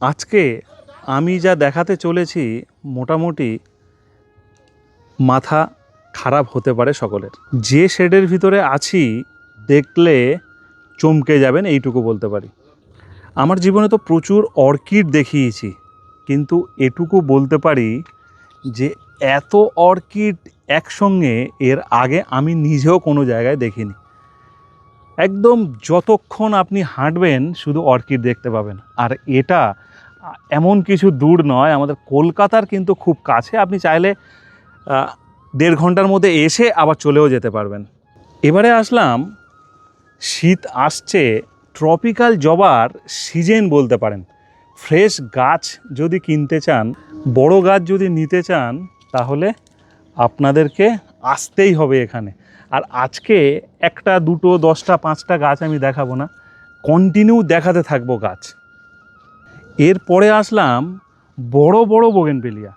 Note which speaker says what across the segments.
Speaker 1: আজকে আমি যা দেখাতে চলেছি মোটামুটি মাথা খারাপ হতে পারে সকলের। যে শেডের ভিতরে আছি দেখলে চমকে যাবেন, এইটুকু বলতে পারি। আমার জীবনে তো প্রচুর অর্কিড দেখিয়েছি, কিন্তু এটুকু বলতে পারি যে এত অর্কিড একসঙ্গে এর আগে আমি নিজেও কোনো জায়গায় দেখিনি। একদম যতক্ষণ আপনি হাঁটবেন, শুধু অর্কিড দেখতে পাবেন। আর এটা এমন কিছু দূর নয়, আমাদের কলকাতার কিন্তু খুব কাছে। আপনি চাইলে দেড় ঘণ্টার মধ্যে এসে আবার চলেও যেতে পারবেন। এবারে আসলাম, শীত আসছে ট্রপিক্যাল জবার সিজন বলতে পারেন। ফ্রেশ গাছ যদি কিনতে চান, বড় গাছ যদি নিতে চান, তাহলে আপনাদেরকে আসতেই হবে এখানে। আর আজকে একটা, দুটো, দশটা, পাঁচটা গাছ আমি দেখাবো না। কন্টিনিউ দেখাতে থাকব গাছ। এরপরে আসলাম বড় বড় বোগেনবেলিয়া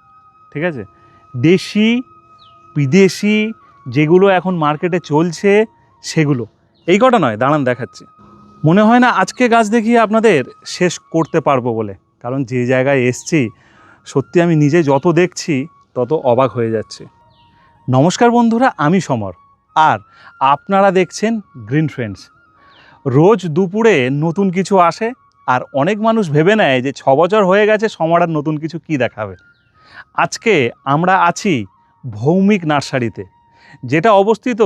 Speaker 1: ঠিক আছে? দেশি, বিদেশি যেগুলো এখন মার্কেটে চলছে, সেগুলো। এই কটা নয়, দাঁড়ান দেখাচ্ছি। মনে হয় না আজকে গাছ দেখিয়ে আপনাদের শেষ করতে পারব বলে, কারণ যে জায়গায় এসছি, সত্যি আমি নিজে যত দেখছি, তত অবাক হয়ে যাচ্ছে। নমস্কার বন্ধুরা, আমি সমর, আর আপনারা দেখছেন গ্রিন ফ্রেন্ডস। রোজ দুপুরে নতুন কিছু আসে আর অনেক মানুষ ভেবে নেয় যে ছ বছর হয়ে গেছে সমর আর নতুন কিছু কি দেখাবে। আজকে আমরা আছি ভৌমিক নার্সারিতে, যেটা অবস্থিত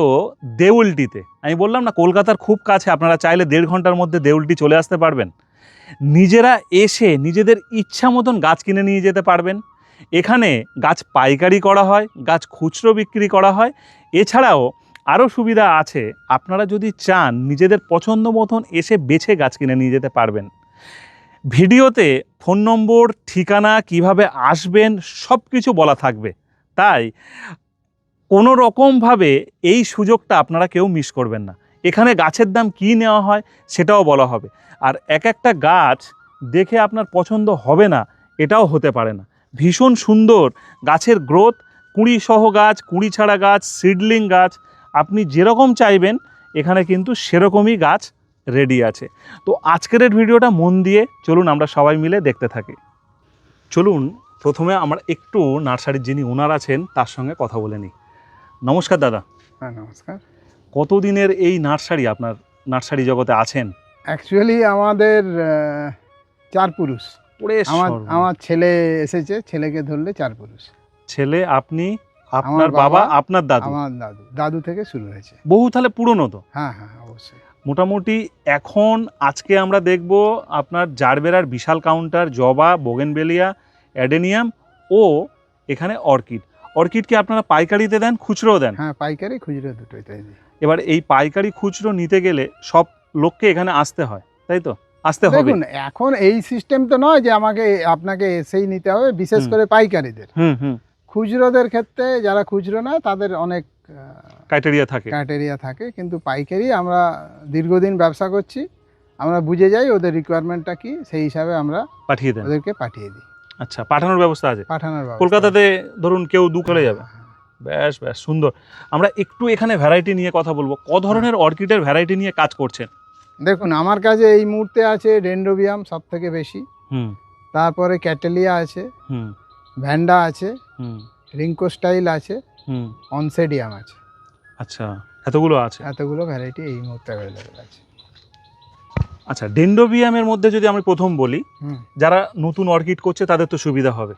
Speaker 1: দেউলটিতে। আমি বললাম না, কলকাতার খুব কাছে, আপনারা চাইলে দেড় ঘণ্টার মধ্যে দেউলটি চলে আসতে পারবেন। নিজেরা এসে নিজেদের ইচ্ছা মতন গাছ কিনে নিয়ে যেতে পারবেন। এখানে গাছ পাইকারি করা হয়, গাছ খুচরো বিক্রি করা হয়। এছাড়াও আরও সুবিধা আছে, আপনারা যদি চান নিজেদের পছন্দ মতন এসে বেছে গাছ কিনে নিয়ে যেতে পারবেন। ভিডিওতে ফোন নম্বর, ঠিকানা, কীভাবে আসবেন সব কিছু বলা থাকবে। তাই কোনো রকমভাবে এই সুযোগটা আপনারা কেউ মিস করবেন না। এখানে গাছের দাম কী নেওয়া হয় সেটাও বলা হবে। আর এক একটা গাছ দেখে আপনার পছন্দ হবে না, এটাও হতে পারে না। ভীষণ সুন্দর গাছের গ্রোথ কুঁড়ি সহ গাছ কুঁড়ি ছাড়া গাছ, সিডলিং গাছ, আপনি যেরকম চাইবেন, এখানে কিন্তু সেরকমই গাছ রেডি আছে। তো আজকের ভিডিওটা মন দিয়ে চলুন আমরা সবাই মিলে দেখতে থাকি। চলুন প্রথমে আমরা একটু নার্সারির যিনি ওনার আছেন তার সঙ্গে কথা বলে নিই। নমস্কার দাদা।
Speaker 2: হ্যাঁ নমস্কার।
Speaker 1: কতদিনের এই নার্সারি আপনার নার্সারি জগতে আছেন?
Speaker 2: অ্যাকচুয়ালি আমাদের চার পুরুষ। আমার আমার ছেলে এসেছে ছেলেকে ধরলে চার পুরুষ।
Speaker 1: ছেলে আপনি আপনার বাবা
Speaker 2: বাবা,
Speaker 1: আপনার দাদু?
Speaker 2: আমার দাদু। দাদু থেকে শুরু হয়েছে।
Speaker 1: বহু তাহলে পুরনো তো?
Speaker 2: হ্যাঁ হ্যাঁ অবশ্যই।
Speaker 1: মোটামুটি এখন আজকে আমরা দেখব আপনার জারবেরার বিশাল কাউন্টার জবা বোগেনবেলিয়া অ্যাডেনিয়াম ও এখানে অর্কিড। অর্কিড কি আপনারা পাইকারিতে দেন খুচরোও দেন?
Speaker 2: হ্যাঁ পাইকারি খুচরো দুটোই তাই
Speaker 1: এবার এই পাইকারি খুচরো নিতে গেলে সব লোককে এখানে আসতে হয় তাই তো? আসতে হবে।
Speaker 2: এখন এই সিস্টেম তো নয় যে আমাকে আপনাকে এসেই নিতে হবে বিশেষ করে পাইকারিদের।
Speaker 1: হুম হুম।
Speaker 2: খুচরোদের ক্ষেত্রে যারা খুচরো নেয় তাদের অনেক
Speaker 1: ক্রাইটেরিয়া থাকে।
Speaker 2: ক্রাইটেরিয়া থাকে কিন্তু পাইকারি আমরা দীর্ঘদিন ব্যবসা করছি আমরা বুঝে যাই ওদের রিকোয়ারমেন্টটা কি সেই হিসাবে আমরা
Speaker 1: পাঠিয়ে দেন।
Speaker 2: ওদেরকে পাঠিয়ে দিই।
Speaker 1: আচ্ছা পাঠানোর ব্যবস্থা আছে?
Speaker 2: পাঠানোর ব্যবস্থা
Speaker 1: কলকাতাতে ধরুন কেউ দু করে যাবে।
Speaker 2: হ্যাঁ,
Speaker 1: ব্যাস ব্যাস সুন্দর। আমরা একটু এখানে ভ্যারাইটি নিয়ে কথা বলব। ক ধরনের অর্কিডের ভ্যারাইটি নিয়ে কাজ করছেন?
Speaker 2: দেখুন আমার কাছে এই মুহূর্তে আছে ডেন্ড্রোবিয়াম সব থেকে বেশি।
Speaker 1: হুম।
Speaker 2: তারপরে ক্যাটেলিয়া আছে।
Speaker 1: হুম।
Speaker 2: ভ্যান্ডা আছে।
Speaker 1: হুম।
Speaker 2: রিঙ্কো স্টাইল আছে।
Speaker 1: হুম।
Speaker 2: অনসেডিয়াম আছে।
Speaker 1: আচ্ছা এতগুলো আছে?
Speaker 2: এতগুলো ভ্যারাইটি এই মুহূর্তে অ্যাভেলেবেল আছে।
Speaker 1: আচ্ছা ডেন্ডোবিয়ামের মধ্যে যদি আমি প্রথম বলি যারা নতুন অর্কিড করছে তাদের তো সুবিধা হবে।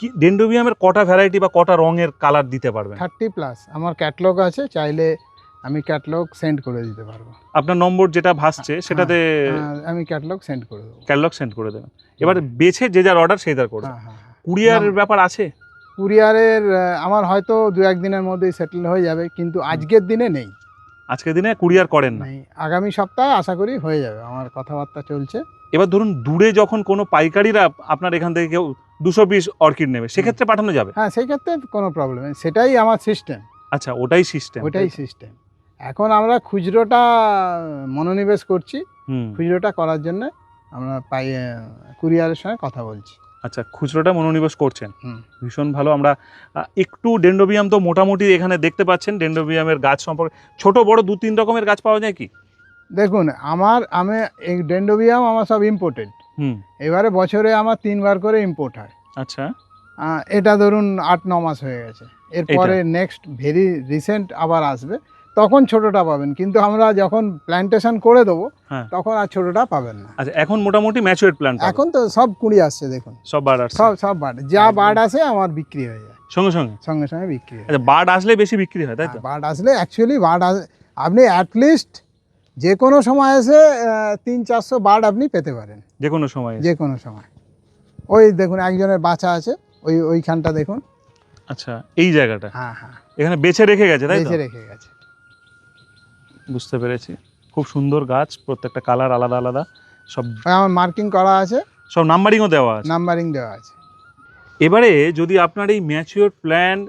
Speaker 1: কি ডেন্ডোবিয়ামের কটা ভ্যারাইটি বা কটা রঙের কালার দিতে পারবেন?
Speaker 2: থার্টি প্লাস আমার ক্যাটলগ আছে চাইলে আমি ক্যাটলগ সেন্ড করে দিতে পারব।
Speaker 1: আপনার নম্বর যেটা ভাসছে সেটাতে
Speaker 2: হ্যাঁ, আমি ক্যাটলগ সেন্ড করে দেবো।
Speaker 1: ক্যাটলগ সেন্ড করে দেবেন। এবার বেছে যে যার অর্ডার সেই তার করবে
Speaker 2: হ্যাঁ হ্যাঁ হ্যাঁ।
Speaker 1: কুরিয়ারের ব্যাপার আছে?
Speaker 2: কুরিয়ারের আমার হয়তো দু একদিনের মধ্যেই সেটেল হয়ে যাবে কিন্তু আজকের দিনে নেই।
Speaker 1: আজকের দিনে কুরিয়ার করেন না?
Speaker 2: আগামী সপ্তাহে আশা করি হয়ে যাবে আমার কথাবার্তা চলছে।
Speaker 1: এবার ধরুন দূরে যখন কোনো পাইকারিরা আপনার এখান থেকে কেউ দুশো পিস অর্কিড নেবে সেক্ষেত্রে পাঠানো যাবে?
Speaker 2: হ্যাঁ সেই ক্ষেত্রে কোনো প্রবলেম নেই। সেটাই আমার সিস্টেম
Speaker 1: আচ্ছা ওটাই সিস্টেম
Speaker 2: ওটাই সিস্টেম এখন আমরা খুচরোটা মনোনিবেশ করছি। খুচরোটা করার জন্য আমরা পাই কুরিয়ারের সঙ্গে কথা বলছি।
Speaker 1: আচ্ছা খুচরোটা মনোনিবেশ করছেন।
Speaker 2: হুম।
Speaker 1: ভীষণ ভালো। আমরা একটু ডেন্ডোবিয়াম তো মোটামুটি এখানে দেখতে পাচ্ছেন ডেন্ডোবিয়ামের গাছ সম্পর্কে। ছোট বড় দু তিন রকমের গাছ পাওয়া যায় কি?
Speaker 2: দেখুন আমার আমি এই ডেন্ডোবিয়াম আমার সব ইম্পোর্টেড
Speaker 1: হুম।
Speaker 2: এবারে বছরে আমার তিনবার করে ইম্পোর্ট হয়।
Speaker 1: আচ্ছা।
Speaker 2: এটা ধরুন আট ন মাস হয়ে গেছে। এরপরে নেক্সট ভেরি রিসেন্ট আবার আসবে। তখন ছোটটা পাবেন। কিন্তু আমরা যখন প্ল্যান্টেশন করে দেবো
Speaker 1: হ্যাঁ।
Speaker 2: তখন আর ছোটটা পাবেন না।
Speaker 1: আচ্ছা এখন মোটামুটি ম্যাচুয়ার প্ল্যান্ট
Speaker 2: এখন তো সব কুড়ি আসছে দেখুন।
Speaker 1: সব বার্ড আসছে।
Speaker 2: সব সব বার্ড যা বার্ড আসে আমার বিক্রি হয়ে যায়।
Speaker 1: সঙ্গে সঙ্গে?
Speaker 2: সঙ্গে সঙ্গে বিক্রি হয়ে
Speaker 1: আচ্ছা বার্ড আসলে বেশি বিক্রি হয় তাই তো?
Speaker 2: বার্ড আসলে অ্যাকচুয়ালি বার্ড আপনি অ্যাটলিস্ট যে কোনো সময় এসে তিন চারশো বার্ড আপনি পেতে পারেন।
Speaker 1: যে কোনো সময়
Speaker 2: যে কোনো সময়। ওই দেখুন একজনের বাচ্চা আছে ওই ওইখানটা দেখুন।
Speaker 1: আচ্ছা এই জায়গাটা?
Speaker 2: হ্যাঁ হ্যাঁ।
Speaker 1: এখানে বেছে রেখে গেছে তাই তো?
Speaker 2: বেঁচে রেখে গেছে।
Speaker 1: বুঝতে পেরেছি। খুব সুন্দর গাছ প্রত্যেকটা কালার আলাদা আলাদা। সব
Speaker 2: আমার মার্কিং করা আছে।
Speaker 1: সব নাম্বারিংও দেওয়া আছে।
Speaker 2: নাম্বারিং দেওয়া আছে।
Speaker 1: এবারে যদি আপনার এই ম্যাচিওর প্ল্যান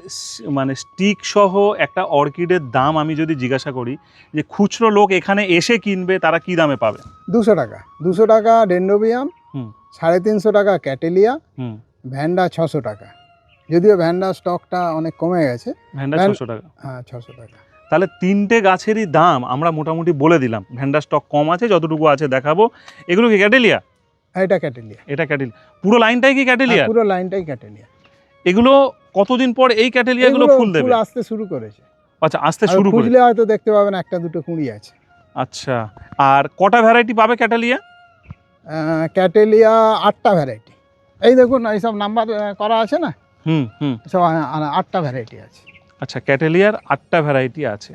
Speaker 1: মানে স্টিক সহ একটা অর্কিডের দাম আমি যদি জিজ্ঞাসা করি যে খুচরো লোক এখানে এসে কিনবে তারা কি দামে পাবে?
Speaker 2: দুশো টাকা। দুশো টাকা ডেন্ডোবিয়াম সাড়ে তিনশো টাকা ক্যাটেলিয়া
Speaker 1: হুম।
Speaker 2: ভ্যান্ডা ছশো টাকা। যদিও ভ্যান্ডা স্টকটা অনেক কমে গেছে।
Speaker 1: ভ্যান্ডা
Speaker 2: ভ্যান-
Speaker 1: ছশো টাকা।
Speaker 2: হ্যাঁ ছশো টাকা।
Speaker 1: তাহলে তিনটে গাছেরই দাম আমরা মোটামুটি বলে দিলাম। ভ্যান্ডার স্টক কম আছে যতটুকু আছে দেখাবো। এগুলো কি ক্যাটেলিয়া?
Speaker 2: হ্যাঁ, এটা ক্যাটেলিয়া।
Speaker 1: এটা ক্যাটেলিয়া। পুরো লাইনটাই কি ক্যাটেলিয়া?
Speaker 2: হ্যাঁ, পুরো লাইনটাই ক্যাটেলিয়া।
Speaker 1: এগুলো কতদিন পর এই ক্যাটেলিয়াগুলো ফুল দেবে?
Speaker 2: আসতে শুরু করেছে।
Speaker 1: আচ্ছা আসতে শুরু করে
Speaker 2: খুঁজলে হয়তো দেখতে পাবেন একটা দুটো কুঁড়ি আছে।
Speaker 1: আচ্ছা আর কটা ভ্যারাইটি পাবে ক্যাটালিয়া?
Speaker 2: ক্যাটেলিয়া আটটা ভ্যারাইটি এই দেখুন এইসব নাম্বার করা আছে না?
Speaker 1: হুম হুম।
Speaker 2: সব আটটা ভ্যারাইটি আছে।
Speaker 1: আচ্ছা ক্যাটেলিয়ার আটটা ভ্যারাইটি আছে।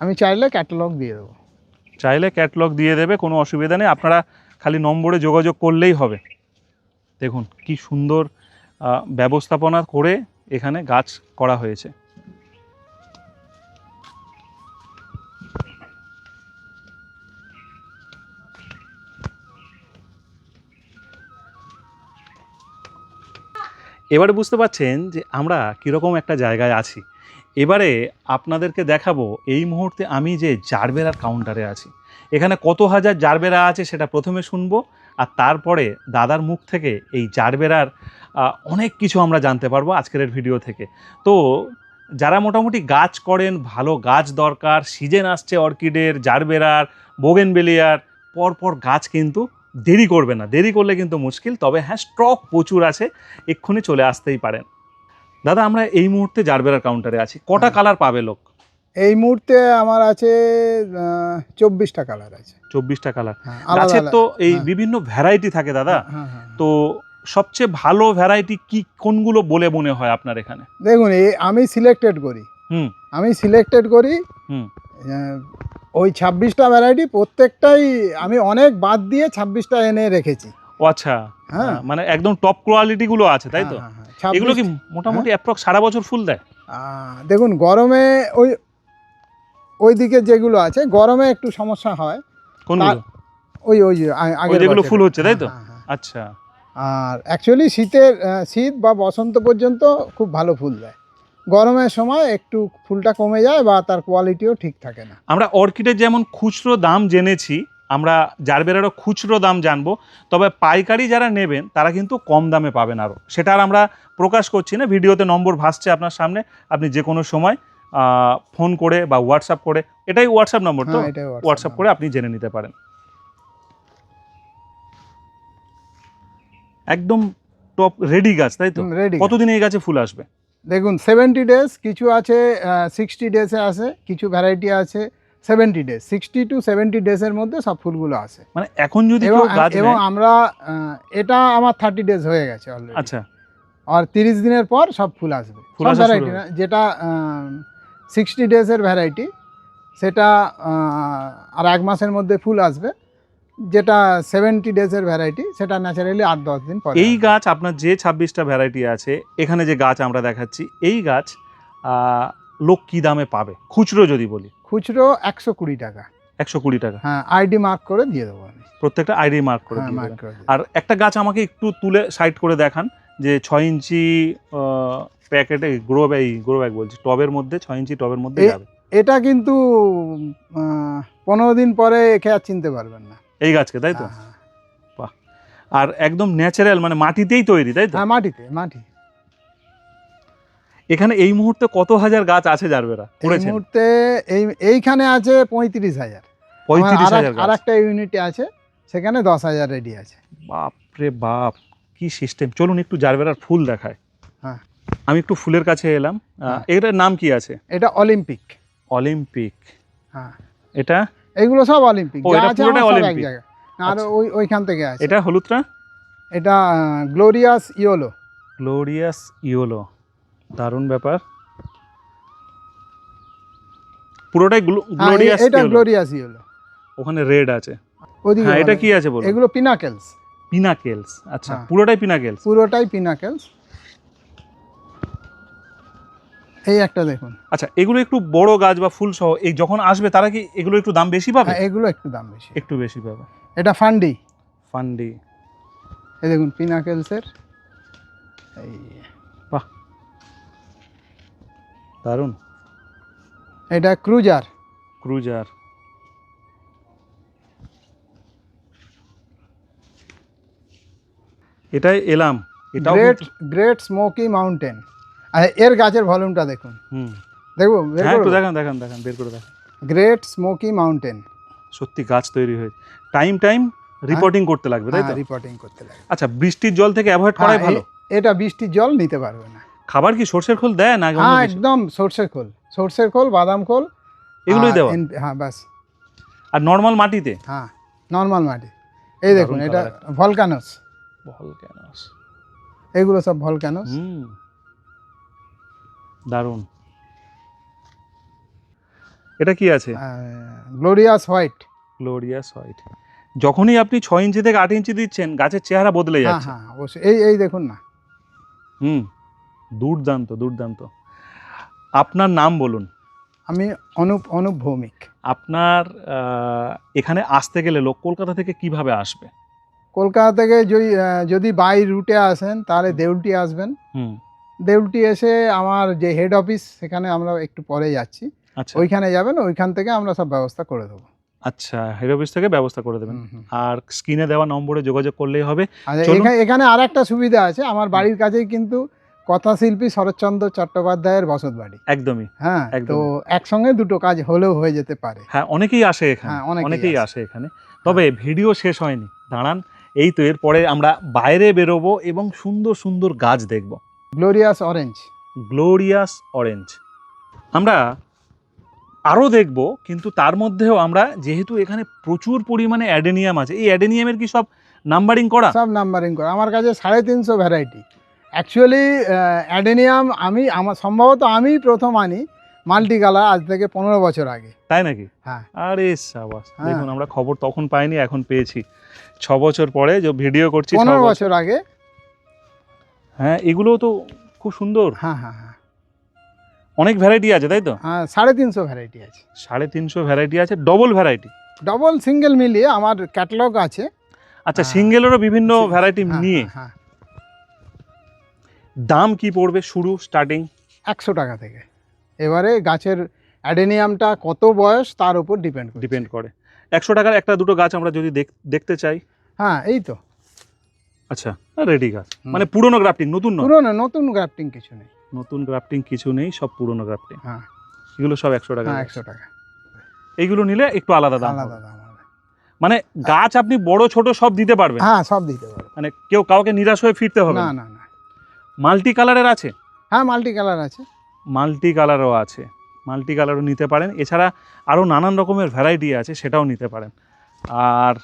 Speaker 2: আমি চাইলে ক্যাটালগ দিয়ে দেবো।
Speaker 1: চাইলে ক্যাটলগ দিয়ে দেবে কোনো অসুবিধা নেই। আপনারা খালি নম্বরে যোগাযোগ করলেই হবে। দেখুন কি সুন্দর ব্যবস্থাপনা করে এখানে গাছ করা হয়েছে। এবারে বুঝতে পারছেন যে আমরা কীরকম একটা জায়গায় আছি। এবারে আপনাদেরকে দেখাবো এই মুহূর্তে আমি যে জারবেরার কাউন্টারে আছি। এখানে কত হাজার জারবেরা আছে সেটা প্রথমে শুনব, আর তারপরে দাদার মুখ থেকে এই জারবেরার অনেক কিছু আমরা জানতে পারব আজকের ভিডিও থেকে। তো যারা মোটামুটি গাছ করেন, ভালো গাছ দরকার সিজন আসছে অর্কিডের, জারবেরার বোগেনবেলিয়ার পরপর গাছ কিন্তু দেরি করবে না দেরি করলে কিন্তু মুশকিল। তবে হ্যাঁ স্টক প্রচুর আছে এক্ষুনি চলে আসতেই পারেন দাদা আমরা এই মুহূর্তে জারবেরার কাউন্টারে আছি। কটা। কালার পাবে লোক?
Speaker 2: এই মুহূর্তে আমার আছে চব্বিশটা কালার আছে।
Speaker 1: চব্বিশটা কালার
Speaker 2: হ্যাঁ,
Speaker 1: গাছের তো এই
Speaker 2: হ্যাঁ।
Speaker 1: বিভিন্ন ভ্যারাইটি থাকে দাদা।
Speaker 2: হ্যাঁ।
Speaker 1: তো সবচেয়ে ভালো ভ্যারাইটি কি কোনগুলো বলে মনে হয় আপনার এখানে?
Speaker 2: দেখুন আমি সিলেক্টেড করি।
Speaker 1: হুম।
Speaker 2: আমি সিলেক্টেড করি ওই ছাব্বিশটা ভ্যারাইটি প্রত্যেকটাই আমি অনেক বাদ দিয়ে ছাব্বিশটা এনে রেখেছি।
Speaker 1: ও আচ্ছা।
Speaker 2: হ্যাঁ।
Speaker 1: মানে একদম টপ কোয়ালিটি গুলো আছে তাই তো?
Speaker 2: হ্যাঁ, হ্যাঁ, হ্যাঁ।
Speaker 1: এগুলো কি
Speaker 2: 26
Speaker 1: মোটামুটি অ্যাপ্রক্স সারা বছর ফুল দেয়?
Speaker 2: দেখুন গরমে ওই ওই দিকে যেগুলো আছে গরমে একটু সমস্যা হয়।
Speaker 1: কোনগুলো?
Speaker 2: ওই ওই যে আ- আগের
Speaker 1: যেগুলো। ফুল হচ্ছে, তাই তো? আচ্ছা।
Speaker 2: আর অ্যাকচুয়ালি শীতের শীত বা বসন্ত পর্যন্ত খুব ভালো ফুল দেয়। গরমের সময় একটু ফুলটা কমে যায় বা তার কোয়ালিটিও ঠিক থাকে না।
Speaker 1: আমরা অর্কিডের যেমন খুচরো দাম জেনেছি আমরা জারবেরারও খুচরো দাম জানব তবে পাইকারি যারা নেবেন তারা কিন্তু কম দামে পাবেন আরও। সেটা আর আমরা প্রকাশ করছি না ভিডিওতে নম্বর ভাসছে আপনার সামনে আপনি যে কোনো সময় ফোন করে বা হোয়াটসঅ্যাপ করে এটাই হোয়াটসঅ্যাপ নম্বর তো?
Speaker 2: হ্যাঁ,
Speaker 1: হোয়াটসঅ্যাপ করে আপনি জেনে নিতে পারেন। একদম টপ রেডি গাছ তাই তো? কতদিন এই গাছে ফুল আসবে?
Speaker 2: দেখুন সেভেন্টি ডেজ কিছু আছে সিক্সটি ডেজে আছে কিছু ভ্যারাইটি আছে seventy days sixty two seventy ডেজের মধ্যে সব ফুলগুলো আসে।
Speaker 1: মানে এখন যদি
Speaker 2: এবং আমরা এটা আমার থার্টি ডেজ হয়ে গেছে অলরেডি
Speaker 1: আচ্ছা।
Speaker 2: আর তিরিশ দিনের পর সব ফুল আসবে।
Speaker 1: ফুল
Speaker 2: সব ভ্যারাইটি না যেটা সিক্সটি ডেজের ভ্যারাইটি সেটা আর এক মাসের মধ্যে ফুল আসবে। যেটা সেভেন্টি ডেজের ভ্যারাইটি সেটা ন্যাচারালি আট দশ দিন পরে
Speaker 1: এই গাছ আপনার যে ছাব্বিশটা ভ্যারাইটি আছে এখানে যে গাছ আমরা দেখাচ্ছি এই গাছ লোক কি দামে পাবে। খুচরো যদি বলি।
Speaker 2: খুচরো একশো কুড়ি টাকা।
Speaker 1: একশো কুড়ি টাকা।
Speaker 2: হ্যাঁ আইডি মার্ক করে দিয়ে দেবো আমি।
Speaker 1: প্রত্যেকটা আইডি মার্ক করে
Speaker 2: হ্যাঁ
Speaker 1: আর একটা গাছ আমাকে একটু তুলে সাইড করে দেখান যে ছয় ইঞ্চি প্যাকেটে গ্রো ব্যাগ গ্রো ব্যাগ বলছি টবের মধ্যে ছয় ইঞ্চি টবের মধ্যে যাবে।
Speaker 2: এটা কিন্তু পনেরো দিন পরে একে আর চিনতে পারবেন না।
Speaker 1: এই গাছকে তাই তো?
Speaker 2: হ্যাঁ,
Speaker 1: আর একদম ন্যাচারাল মানে মাটিতেই তৈরি তাই তো?
Speaker 2: হ্যাঁ মাটিতে মাটি।
Speaker 1: এখানে এই মুহূর্তে কত হাজার গাছ আছে জারবেরা
Speaker 2: এই
Speaker 1: করেছেন?
Speaker 2: মুহূর্তে এই এইখানে আছে পঁয়ত্রিশ হাজার।
Speaker 1: পঁয়ত্রিশ হাজার
Speaker 2: আর
Speaker 1: গাছ
Speaker 2: একটা ইউনিটে আছে সেখানে দশ হাজার রেডি আছে।
Speaker 1: বাপ রে বাপ কি সিস্টেম চলুন একটু জারবেরার ফুল দেখায়
Speaker 2: হ্যাঁ।
Speaker 1: আমি একটু ফুলের কাছে এলাম। আহ,
Speaker 2: হ্যাঁ।
Speaker 1: এটার নাম কি আছে?
Speaker 2: এটা অলিম্পিক
Speaker 1: অলিম্পিক
Speaker 2: হ্যাঁ।
Speaker 1: এটা
Speaker 2: এগুলো সব অলিম্পিক যা আছে সব এক জায়গায়। আর
Speaker 1: আচ্ছা।
Speaker 2: ওই ওইখান থেকে আছে।
Speaker 1: এটা হলুদটা?
Speaker 2: এটা গ্লোরিয়াস ইয়োলো
Speaker 1: গ্লোরিয়াস ইয়োলো দারুণ ব্যাপার। পুরোটাই গ্লোরিয়াস
Speaker 2: এটা গ্লোরিয়াস ইয়োলো
Speaker 1: ওখানে রেড আছে।
Speaker 2: ওদিকে
Speaker 1: হ্যাঁ এটা কি আছে বলো
Speaker 2: এগুলো পিনাকেলস
Speaker 1: পিনাকেলস আচ্ছা
Speaker 2: হ্যাঁ।
Speaker 1: পুরোটাই পিনাকেলস
Speaker 2: পুরোটাই পিনাকেলস এই একটা দেখুন।
Speaker 1: আচ্ছা এগুলো একটু বড় গাছ বা ফুল সহ এই যখন আসবে তারা কি এগুলো একটু দাম বেশি পাবে?
Speaker 2: হ্যাঁ এগুলো একটু দাম বেশি।
Speaker 1: একটু বেশি পাবে।
Speaker 2: এটা ফান্ডি।
Speaker 1: ফান্ডি।
Speaker 2: এই দেখুন পিনাকেলসের। এই।
Speaker 1: বাহ। দারুণ।
Speaker 2: এটা ক্রুজার।
Speaker 1: ক্রুজার। এটাই এলাম। এটা
Speaker 2: গ্রেট গ্রেট স্মোকি মাউন্টেন। এর গাছের ভলিউমটা দেখুন।
Speaker 1: হুম।
Speaker 2: দেখব?
Speaker 1: হ্যাঁ দেখান দেখান দেখান বের করে দেখান।
Speaker 2: গ্রেট স্মোকি মাউন্টেন
Speaker 1: সত্যি গাছ তৈরি হয়েছে। টাইম টাইম রিপোর্টিং করতে লাগবে তাই তো?
Speaker 2: রিপোর্টিং করতে লাগে
Speaker 1: আচ্ছা বৃষ্টির জল থেকে অ্যাভয়েড করাই
Speaker 2: হ্যাঁ,
Speaker 1: ভালো?
Speaker 2: এটা বৃষ্টির জল নিতে পারবে না।
Speaker 1: খাবার কি সর্ষের খোল দেয় না
Speaker 2: হ্যাঁ একদম সর্ষের খোল। সর্ষের খোল বাদাম খোল
Speaker 1: এগুলোই দেওয়া?
Speaker 2: হ্যাঁ বাস
Speaker 1: আর নর্মাল মাটিতে?
Speaker 2: হ্যাঁ নর্মাল মাটি। এই দেখুন এটা ভলকানোস
Speaker 1: ভলক্যানোস
Speaker 2: এগুলো সব ভলকানোস
Speaker 1: হুম। দারুণ। এটা কি আছে?
Speaker 2: গ্লোরিয়াস হোয়াইট
Speaker 1: গ্লোরিয়াস হোয়াইট যখনই আপনি ছ ইঞ্চি থেকে আট ইঞ্চি দিচ্ছেন গাছের চেহারা বদলে
Speaker 2: হ্যাঁ
Speaker 1: যাচ্ছে।
Speaker 2: হ্যাঁ অবশ্যই। এই এই দেখুন না।
Speaker 1: হুম দুর্দান্ত দুর্দান্ত। আপনার নাম বলুন।
Speaker 2: আমি অনুপ অনুপ ভৌমিক।
Speaker 1: আপনার এখানে আসতে গেলে লোক কলকাতা থেকে কীভাবে আসবে?
Speaker 2: কলকাতা থেকে যদি যদি বাই রুটে আসেন তাহলে দেউলটি আসবেন।
Speaker 1: হুম।
Speaker 2: দেউলটি এসে আমার যে হেড অফিস সেখানে আমরা একটু পরে যাচ্ছি।
Speaker 1: আচ্ছা।
Speaker 2: ওইখানে যাবেন ওইখান থেকে আমরা সব ব্যবস্থা করে দেবো।
Speaker 1: আচ্ছা হেড অফিস থেকে ব্যবস্থা করে দেবেন। আর স্ক্রিনে দেওয়া নম্বরে যোগাযোগ করলেই হবে।
Speaker 2: আচ্ছা এখানে এখানে আর একটা সুবিধা আছে আমার বাড়ির কাছেই কিন্তু কথা শিল্পী শরৎচন্দ্র চট্টোপাধ্যায়ের বসত বাড়ি।
Speaker 1: একদমই।
Speaker 2: হ্যাঁ। তো একসঙ্গে দুটো কাজ হলেও হয়ে যেতে পারে।
Speaker 1: হ্যাঁ অনেকেই আসে এখানে।
Speaker 2: হ্যাঁ, অনেকেই আসে।
Speaker 1: আসে এখানে। তবে ভিডিও শেষ হয়নি। দাঁড়ান। এই তো এরপরে আমরা বাইরে বেরোবো এবং সুন্দর সুন্দর গাছ দেখব।
Speaker 2: গ্লোরিয়াস অরেঞ্জ
Speaker 1: গ্লোরিয়াস অরেঞ্জ আমরা আরও দেখব কিন্তু তার মধ্যেও আমরা যেহেতু এখানে প্রচুর পরিমাণে অ্যাডেনিয়াম আছে এই অ্যাডেনিয়ামের কি সব নাম্বারিং করা?
Speaker 2: সব নাম্বারিং করা। আমার কাছে সাড়ে তিনশো ভ্যারাইটি অ্যাকচুয়ালি অ্যাডেনিয়াম আমি আমার সম্ভবত আমি প্রথম আনি মাল্টি কালার আজ থেকে পনেরো বছর আগে।
Speaker 1: তাই নাকি?
Speaker 2: হ্যাঁ।
Speaker 1: আরে সাবাস।
Speaker 2: হ্যাঁ।
Speaker 1: দেখুন আমরা খবর তখন পাইনি এখন পেয়েছি। ছ বছর পরে যে ভিডিও করছি
Speaker 2: পনেরো
Speaker 1: বছর-
Speaker 2: বছর আগে
Speaker 1: হ্যাঁ এগুলোও তো খুব সুন্দর।
Speaker 2: হ্যাঁ হ্যাঁ হ্যাঁ।
Speaker 1: অনেক ভ্যারাইটি আছে তাই তো?
Speaker 2: হ্যাঁ সাড়ে তিনশো ভ্যারাইটি আছে।
Speaker 1: সাড়ে তিনশো ভ্যারাইটি আছে ডবল ভ্যারাইটি
Speaker 2: ডবল সিঙ্গেল মিলিয়ে আমার ক্যাটালগ আছে।
Speaker 1: আচ্ছা
Speaker 2: হ্যাঁ।
Speaker 1: সিঙ্গেলেরও বিভিন্ন ভ্যারাইটি
Speaker 2: হ্যাঁ,
Speaker 1: নিয়ে।
Speaker 2: হ্যাঁ
Speaker 1: দাম কি পড়বে শুরু স্টার্টিং
Speaker 2: একশো টাকা থেকে। এবারে গাছের অ্যাডেনিয়ামটা কত বয়স তার উপর ডিপেন্ড
Speaker 1: ডিপেন্ড করে। একশো টাকার একটা দুটো গাছ আমরা যদি দেখ- দেখতে চাই।
Speaker 2: হ্যাঁ এই তো।
Speaker 1: আচ্ছা রেডি গাছ মানে পুরনো গ্রাফটিং নতুন নয়?
Speaker 2: পুরোনো নতুন গ্রাফটিং কিছু নেই।
Speaker 1: নতুন গ্রাফটিং কিছু নেই সব পুরনো গ্রাফটিং
Speaker 2: হ্যাঁ।
Speaker 1: এগুলো সব একশো টাকা
Speaker 2: হ্যাঁ একশো টাকা।
Speaker 1: এইগুলো নিলে একটু আলাদা দাম
Speaker 2: আলাদা দাম
Speaker 1: মানে গাছ আপনি বড় ছোট সব দিতে পারবেন?
Speaker 2: হ্যাঁ সব দিতে পারো
Speaker 1: মানে কেউ কাউকে নিরাশ হয়ে ফিরতে হবে
Speaker 2: না
Speaker 1: না?
Speaker 2: না
Speaker 1: মাল্টি কালারের আছে?
Speaker 2: হ্যাঁ মাল্টি কালার আছে।
Speaker 1: মাল্টি কালারও আছে। মাল্টি কালারও নিতে পারেন। এছাড়া আরও নানান রকমের ভ্যারাইটি আছে সেটাও নিতে পারেন। আর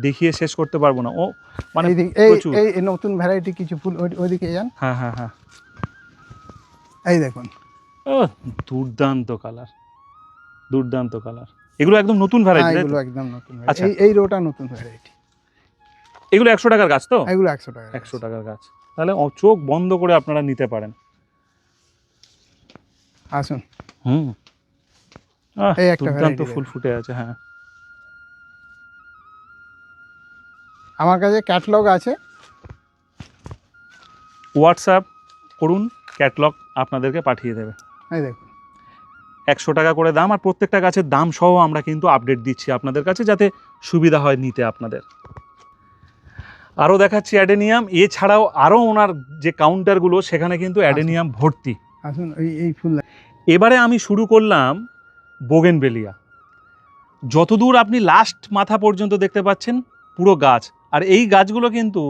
Speaker 1: দেখিয়ে শেষ করতে পারব না। ও মানে
Speaker 2: এই এই নতুন ভ্যারাইটি কিছু ফুল ওই- ওইদিকে যান।
Speaker 1: হ্যাঁ হ্যাঁ হ্যাঁ।
Speaker 2: এই দেখুন।
Speaker 1: ও দুর্দান্ত কালার দুর্দান্ত কালার এগুলো একদম নতুন ভ্যারাইটি
Speaker 2: এগুলো একদম নতুন।
Speaker 1: আচ্ছা।
Speaker 2: এই এই রোটা নতুন ভ্যারাইটি
Speaker 1: এগুলো একশো টাকার গাছ তো?
Speaker 2: এগুলো একশো টাকা
Speaker 1: একশো টাকার গাছ। তাহলে চোখ বন্ধ করে আপনারা নিতে পারেন।
Speaker 2: আসুন।
Speaker 1: হুম। আহ,
Speaker 2: এই একটা
Speaker 1: দুর্দান্ত ফুল ফুটে আছে হ্যাঁ।
Speaker 2: আমার কাছে ক্যাটলগ আছে।
Speaker 1: হোয়াটসঅ্যাপ করুন ক্যাটলগ আপনাদেরকে পাঠিয়ে দেবে।
Speaker 2: এই দেখুন।
Speaker 1: একশো টাকা করে দাম আর প্রত্যেকটা গাছের দাম সহ আমরা কিন্তু আপডেট দিচ্ছি আপনাদের কাছে যাতে সুবিধা হয় নিতে আপনাদের। আরও দেখাচ্ছি অ্যাডেনিয়াম এছাড়াও আরও ওনার যে কাউন্টারগুলো সেখানে কিন্তু অ্যাডেনিয়াম ভর্তি।
Speaker 2: আসুন এই এই ফুল
Speaker 1: এবারে আমি শুরু করলাম বোগেনবেলিয়া। যতদূর আপনি লাস্ট মাথা পর্যন্ত দেখতে পাচ্ছেন পুরো গাছ আর এই গাছগুলো কিন্তু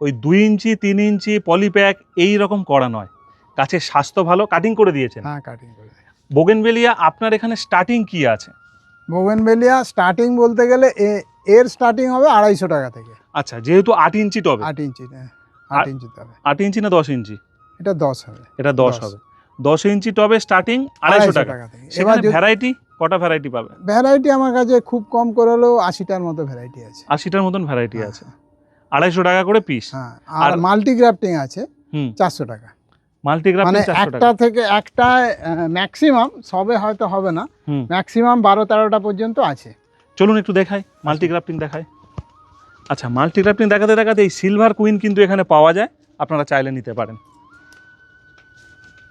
Speaker 1: ওই দুই ইঞ্চি তিন ইঞ্চি পলিপ্যাক এই রকম করা নয়। গাছের স্বাস্থ্য ভালো কাটিং করে দিয়েছেন।
Speaker 2: হ্যাঁ কাটিং করে
Speaker 1: বোগেনবেলিয়া আপনার এখানে স্টার্টিং কি আছে?
Speaker 2: বোগেনভেলিয়া স্টার্টিং বলতে গেলে এর স্টার্টিং হবে আড়াইশো টাকা থেকে।
Speaker 1: আচ্ছা যেহেতু আট ইঞ্চি টবে।
Speaker 2: আট ইঞ্চি হ্যাঁ, আট ইঞ্চি তবে
Speaker 1: আট ইঞ্চি না দশ ইঞ্চি?
Speaker 2: এটা দশ হবে।
Speaker 1: এটা দশ। হবে। দশ ইঞ্চি টবে স্টার্টিং আড়াইশো টাকা। সেখানে ভ্যারাইটি কটা ভ্যারাইটি পাবে
Speaker 2: ভ্যারাইটি আমার কাছে খুব কম করে হলেও আশিটার মতো ভ্যারাইটি আছে।
Speaker 1: আশিটার মতন ভ্যারাইটি আছে। আড়াইশো টাকা করে পিস
Speaker 2: হ্যাঁ আর
Speaker 1: আর-
Speaker 2: মাল্টি গ্রাফটিং আছে চারশো টাকা। মানে একটা থেকে একটা ম্যাক্সিমাম সবে হয়তো হবে না ম্যাক্সিমাম বারো তেরোটা পর্যন্ত আছে।
Speaker 1: চলুন একটু দেখাই মাল্টিগ্রাফটিং দেখাই। আচ্ছা মাল্টিগ্রাফটিং দেখাতে দেখাতে এই সিলভার কুইন কিন্তু এখানে পাওয়া যায়। আপনারা চাইলে নিতে পারেন।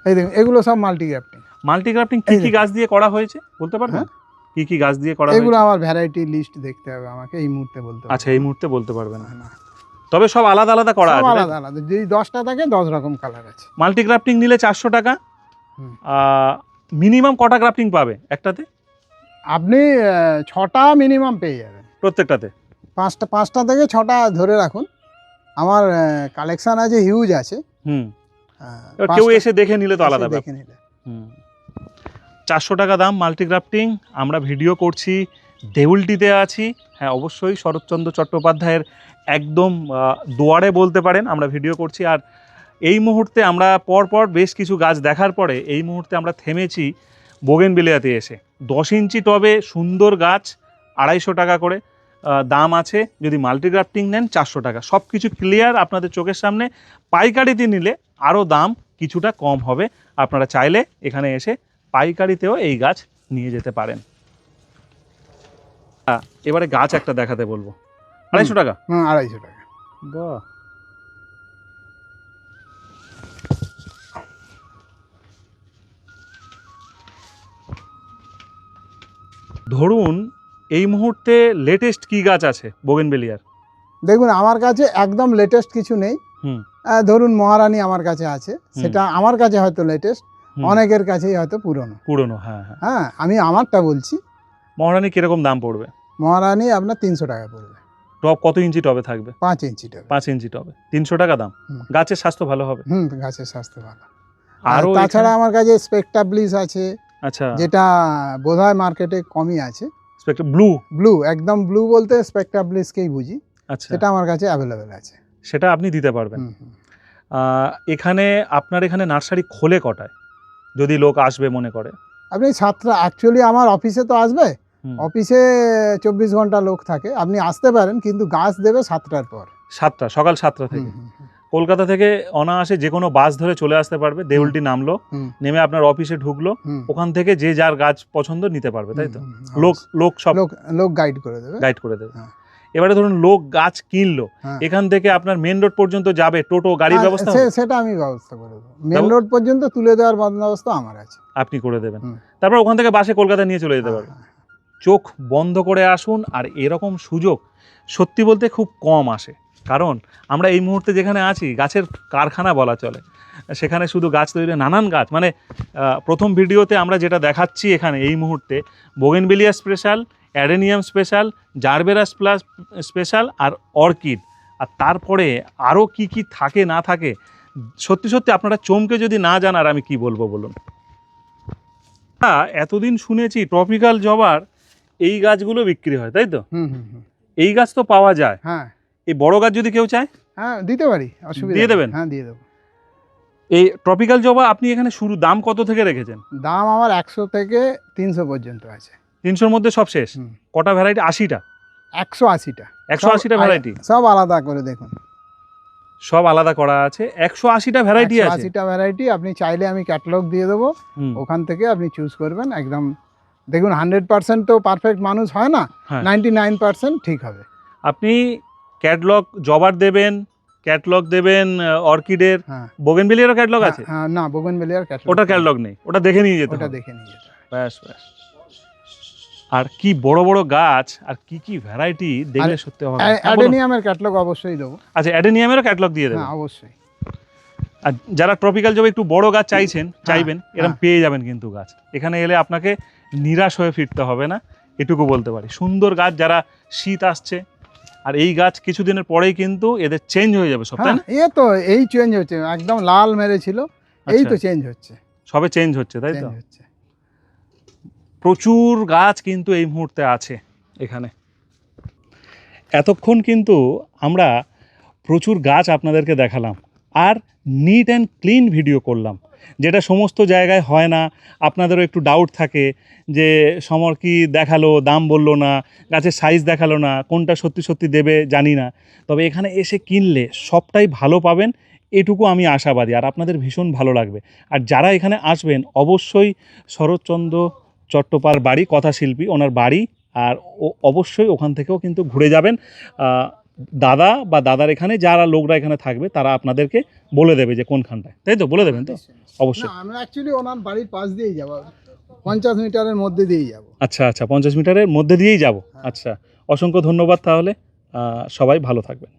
Speaker 2: এই দেখুন এগুলো সব মাল্টি গ্রাফটিং
Speaker 1: মাল্টিগ্রাফটিং কি
Speaker 2: এই
Speaker 1: কি গাছ দিয়ে করা হয়েছে? বলতে পারবেন?
Speaker 2: হ্যাঁ।
Speaker 1: কি কি গাছ দিয়ে করা
Speaker 2: এগুলো আমার ভ্যারাইটি লিস্ট দেখতে হবে আমাকে এই মুহূর্তে বলতে
Speaker 1: আচ্ছা এই মুহূর্তে বলতে পারবেন।
Speaker 2: না।
Speaker 1: তবে সব আলাদা আলাদা করা আছে
Speaker 2: আলাদা আলাদা। যদি দশটা থাকে দশ রকম কালার আছে।
Speaker 1: মাল্টিগ্রাফটিং নিলে চারশো টাকা মিনিমাম কটা গ্রাফটিং পাবে একটাতে?
Speaker 2: আপনি ছটা মিনিমাম পেয়ে যাবেন।
Speaker 1: প্রত্যেকটাতে?
Speaker 2: পাঁচটা পাঁচটা থেকে ছটা ধরে রাখুন। আমার কালেকশন আছে হিউজ আছে।
Speaker 1: হুম। কেউ এসে দেখে নিলে তো আলাদা
Speaker 2: দেখে নিলে।
Speaker 1: হুম। চারশো টাকা দাম মাল্টিগ্রাফটিং আমরা ভিডিও করছি দেউলটিতে আছি। হ্যাঁ অবশ্যই শরৎচন্দ্র চট্টোপাধ্যায়ের একদম দুয়ারে বলতে পারেন আমরা ভিডিও করছি। আর এই মুহূর্তে আমরা পরপর বেশ কিছু গাছ দেখার পরে এই মুহূর্তে আমরা থেমেছি বোগেনবেলিয়াতে এসে। দশ ইঞ্চি টবে সুন্দর গাছ আড়াইশো টাকা করে দাম আছে। যদি মাল্টিগ্রাফটিং নেন চারশো টাকা। সব কিছু ক্লিয়ার আপনাদের চোখের সামনে। পাইকারিতে নিলে আরও দাম কিছুটা কম হবে। আপনারা চাইলে এখানে এসে পাইকারিতেও এই গাছ নিয়ে যেতে পারেন। এবারে গাছ একটা দেখাতে বলব। আড়াইশো টাকা?
Speaker 2: হুম আড়াইশো টাকা।
Speaker 1: বাহ। ধরুন এই মুহূর্তে লেটেস্ট কি গাছ আছে বোগেনবেলিয়ার?
Speaker 2: দেখুন আমার কাছে একদম লেটেস্ট কিছু নেই। ধরুন মহারানী আমার কাছে আছে সেটা আমার কাছে হয়তো লেটেস্ট অনেকের কাছেই হয়তো পুরনো।
Speaker 1: পুরনো হ্যাঁ হ্যাঁ।
Speaker 2: হ্যাঁ আমি আমারটা বলছি।
Speaker 1: মহারানী কীরকম দাম পড়বে?
Speaker 2: মহারানী আপনার তিনশো টাকা পড়বে।
Speaker 1: টব কত ইঞ্চি টবে থাকবে?
Speaker 2: পাঁচ ইঞ্চি টাকা
Speaker 1: পাঁচ ইঞ্চি টবে। তিনশো টাকা দাম? গাছের স্বাস্থ্য ভালো হবে?
Speaker 2: হুম গাছের স্বাস্থ্য ভালো। আর তাছাড়া আমার কাছে স্পেকটাবলিস আছে
Speaker 1: আচ্ছা।
Speaker 2: যেটা বোধহয় মার্কেটে কমই আছে।
Speaker 1: ব্লু
Speaker 2: ব্লু একদম ব্লু বলতে স্পেকটাবলিসকেই বুঝি।
Speaker 1: আচ্ছা।
Speaker 2: সেটা আমার কাছে অ্যাভেলেবেল আছে।
Speaker 1: সেটা আপনি দিতে পারবেন। এখানে আপনার এখানে নার্সারি খোলে কটায়? যদি লোক আসবে মনে করে।
Speaker 2: আপনি সাতটা অ্যাকচুয়ালি আমার অফিসে তো আসবে। অফিসে চব্বিশ ঘণ্টা লোক থাকে। আপনি আসতে পারেন কিন্তু গাছ দেবে সাতটার পর।
Speaker 1: সাতটা সকাল সাতটা থেকে। কলকাতা থেকে অনায়াসে যে কোনো বাস ধরে চলে আসতে পারবে। দেউলটি নামলো নেমে আপনার অফিসে ঢুকলো। ওখান থেকে যে যার গাছ পছন্দ নিতে পারবে তাই তো? লোক লোক সব
Speaker 2: লোক লোক গাইড করে দেবে।
Speaker 1: গাইড করে দেবে।
Speaker 2: হ্যাঁ।
Speaker 1: এবারে ধরুন লোক গাছ কিনলো
Speaker 2: হ্যাঁ।
Speaker 1: এখান থেকে আপনার মেন রোড পর্যন্ত যাবে টোটো গাড়ির
Speaker 2: হ্যাঁ,
Speaker 1: ব্যবস্থা?
Speaker 2: সেটা আমি ব্যবস্থা করে দেবো। মেন রোড পর্যন্ত তুলে দেওয়ার বন্দোবস্ত আমার আছে।
Speaker 1: আপনি করে দেবেন। তারপর ওখান থেকে বাসে কলকাতা নিয়ে চলে যেতে
Speaker 2: হ্যাঁ,
Speaker 1: চোখ বন্ধ করে আসুন আর এরকম সুযোগ সত্যি বলতে খুব কম আসে। কারণ আমরা এই মুহূর্তে যেখানে আছি গাছের কারখানা বলা চলে। সেখানে শুধু গাছ তৈরি নানান গাছ। মানে প্রথম ভিডিওতে আমরা যেটা দেখাচ্ছি এখানে এই মুহূর্তে bougainvillea special adenium special gerberas plus special আর অর্কিড। আর তারপরে আরও কি কি থাকে না থাকে সত্যি সত্যি আপনারা চমকে যদি না জান আর আমি কি বলব বলুন? হ্যাঁ এতদিন শুনেছি ট্রপিক্যাল জবার এই গাছগুলো বিক্রি হয় তাই তো?
Speaker 2: হুম হুম হুম।
Speaker 1: এই গাছ তো পাওয়া যায়।
Speaker 2: হ্যাঁ।
Speaker 1: এই বড় গাছ যদি কেউ চায়?
Speaker 2: হ্যাঁ দিতে পারি অসুবিধা
Speaker 1: দিয়ে দেবেন?
Speaker 2: হ্যাঁ দিয়ে দেবো।
Speaker 1: এই ট্রপিক্যাল জবা আপনি এখানে শুরু দাম কত থেকে রেখেছেন?
Speaker 2: দাম আমার একশো থেকে তিনশো পর্যন্ত আছে।
Speaker 1: তিনশোর মধ্যে সব শেষ। কটা ভ্যারাইটি আশিটা?
Speaker 2: একশো আশিটা।
Speaker 1: একশো আশিটা ভ্যারাইটি
Speaker 2: সব আলাদা করে দেখুন।
Speaker 1: সব আলাদা করা আছে। একশো আশিটা ভ্যারাইটি আছে?
Speaker 2: আশিটা ভ্যারাইটি আপনি চাইলে আমি ক্যাটালগ দিয়ে দেবো। ওখান থেকে আপনি চুজ করবেন একদম দেখুন হান্ড্রেড পার্সেন্ট তো পারফেক্ট মানুষ হয় না। নাইনটি নাইন পার্সেন্ট ঠিক হবে।
Speaker 1: আপনি ক্যাটলগ জবার দেবেন ক্যাটলগ দেবেন অর্কিডের বোগেনবেলিয়ারও ক্যাটলগ আছে?
Speaker 2: হ্যাঁ, না বোগেন বেলিয়ার ক্যাটালগ
Speaker 1: ওটা ক্যাটলগ নেই। ওটা দেখে নিয়ে যেতে
Speaker 2: ওটা দেখে নিয়ে যেতে
Speaker 1: ব্যাস ব্যাস। আর কি বড় বড় গাছ আর কি কি ভ্যারাইটি দেখলে সত্যি হবে
Speaker 2: অ্যাডেনিয়ামের ক্যাটলগ অবশ্যই দেবো।
Speaker 1: আচ্ছা অ্যাডেনিয়ামেরও ক্যাটলগ দিয়ে দেবেন
Speaker 2: হ্যাঁ অবশ্যই।
Speaker 1: আর যারা ট্রপিক্যাল জবে একটু বড় গাছ চাইছেন চাইবেন এরকম
Speaker 2: হ্যাঁ।
Speaker 1: পেয়ে যাবেন কিন্তু গাছ। এখানে এলে আপনাকে নিরাশ হয়ে ফিরতে হবে না এটুকু বলতে পারি। সুন্দর গাছ যারা শীত আসছে আর এই গাছ কিছুদিনের পরেই কিন্তু এদের চেঞ্জ হয়ে যাবে সব তাই
Speaker 2: হ্যাঁ
Speaker 1: না?
Speaker 2: এ তো এই চেঞ্জ হচ্ছে। একদম লাল মেরেছিল এই তো
Speaker 1: আচ্ছা,
Speaker 2: চেঞ্জ হচ্ছে।
Speaker 1: সবে চেঞ্জ হচ্ছে তাই তো?
Speaker 2: হচ্ছে।
Speaker 1: প্রচুর গাছ কিন্তু এই মুহূর্তে আছে এখানে। এতক্ষণ কিন্তু আমরা প্রচুর গাছ আপনাদেরকে দেখালাম আর নিট অ্যান্ড ক্লিন ভিডিও করলাম, যেটা সমস্ত জায়গায় হয় না, আপনাদেরও একটু ডাউট থাকে যে সমর কি দেখাল, দাম বলল না, গাছের সাইজ দেখাল না, কোনটা সত্যি সত্যি দেবে জানি না। তবে এখানে এসে কিনলে সবটাই ভালো পাবেন, এটুকু আমি আশাবাদী, আর আপনাদের ভীষণ ভালো লাগবে। আর যারা এখানে আসবেন, অবশ্যই শরৎচন্দ্র চট্টোপার বাড়ি কথাশিল্পী ওনার বাড়ি আর ও অবশ্যই ওখান থেকেও কিন্তু ঘুরে যাবেন। দাদা বা দাদার এখানে যারা লোকরা এখানে থাকবে তারা আপনাদেরকে বলে দেবে যে কোনখানটায়। তাই তো? বলে দেবেন তো? অবশ্যই।
Speaker 2: আমরা অ্যাকচুয়ালি ওনার বাড়ির পাশ দিয়েই যাব। পঞ্চাশ মিটারের মধ্যে দিয়েই যাব।
Speaker 1: আচ্ছা আচ্ছা পঞ্চাশ মিটারের মধ্যে দিয়েই যাব।
Speaker 2: হ্যাঁ।
Speaker 1: আচ্ছা অসংখ্য ধন্যবাদ তাহলে। সবাই ভালো থাকবেন।